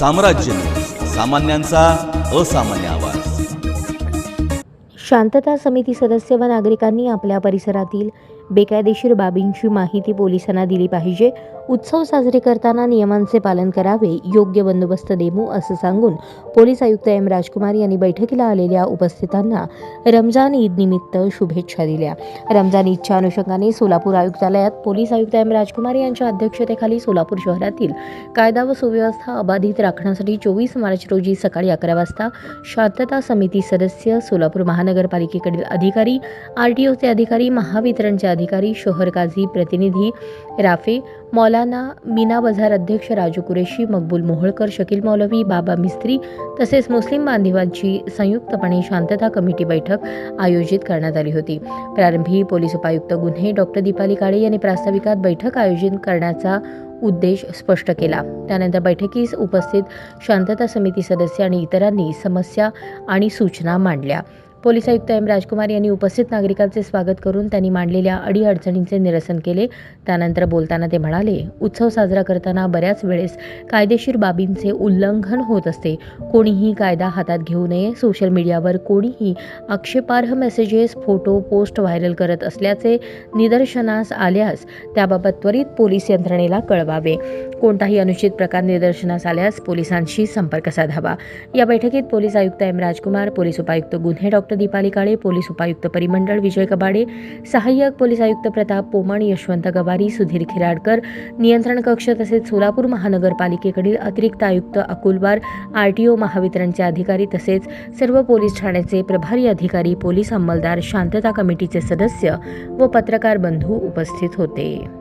साम्राज्य. सामान्यांचा असामान्य आवाज. शांतता समिती सदस्य व नागरिकांनी आपल्या परिसरातील बेकायदेशीर बाबींची माहिती पोलिसांना दिली पाहिजे. उत्सव साजरे करताना नियमांचे पालन करावे योग्य बंदोबस्त देमू असं सांगून पोलीस आयुक्त एम. राजकुमार यांनी बैठकीला आलेल्या उपस्थितांना रमजान ईद निमित्त शुभेच्छा दिल्या. रमजान ईदच्या अनुषंगाने सोलापूर आयुक्तालयात पोलीस आयुक्त एम. राजकुमार यांच्या अध्यक्षतेखाली सोलापूर शहरातील कायदा व सुव्यवस्था अबाधित राखण्यासाठी चोवीस मार्च रोजी सकाळी अकरा वाजता शांतता समिती सदस्य सोलापूर महानगरपालिकेकडील अधिकारी आर. टी. ओचे अधिकारी महावितरणचे अधिकारी शहर काझी प्रतिनिधी राफे मौलाना मीना बाजार अध्यक्ष राजू कुरेशी मकबूल मोहोळकर शकील मौलवी बाबा मिस्त्री तसेच मुस्लिम बांधवांची संयुक्तपणे शांतता कमिटी बैठक आयोजित करण्यात आली होती. प्रारंभी पोलीस उपायुक्त गुन्हे डॉक्टर दीपाली काळे यांनी प्रास्ताविकात बैठक आयोजित करण्याचा उद्देश स्पष्ट केला. त्यानंतर बैठकीस उपस्थित शांतता समिती सदस्य आणि इतरांनी समस्या आणि सूचना मांडल्या. पोलीस आयुक्त एम राजकुमार यांनी उपस्थित नागरिकांचे स्वागत करून त्यांनी मांडलेल्या अडीअडचणींचे निरसन केले. त्यानंतर बोलताना ते म्हणाले उत्सव साजरा करताना बऱ्याच वेळेस कायदेशीर बाबींचे उल्लंघन होत असते. कोणीही कायदा हातात घेऊ नये. सोशल मीडियावर कोणीही आक्षेपार्ह मेसेजेस फोटो पोस्ट व्हायरल करत असल्याचे निदर्शनास आल्यास त्याबाबत त्वरित पोलीस यंत्रणेला कळवावे. कोणताही अनुचित प्रकार निदर्शनास आल्यास पोलिसांशी संपर्क साधावा. या बैठकीत पोलीस आयुक्त एम राजकुमार पोलीस उपायुक्त गुन्हे डॉक्टर दीपाली काळे पोलीस उपायुक्त परिमंडळ विजय कबाडे सहाय्यक पोलीस आयुक्त प्रताप पोमण यशवंत गवारी सुधीर खिराडकर नियंत्रण कक्ष तसेच सोलापूर महानगरपालिकेकडील अतिरिक्त आयुक्त अकुलवार आर टी ओ महावितरणचे अधिकारी तसेच सर्व पोलीस ठाण्याचे प्रभारी अधिकारी पोलीस अंमलदार शांतता कमिटीचे सदस्य व पत्रकार बंधू उपस्थित होते.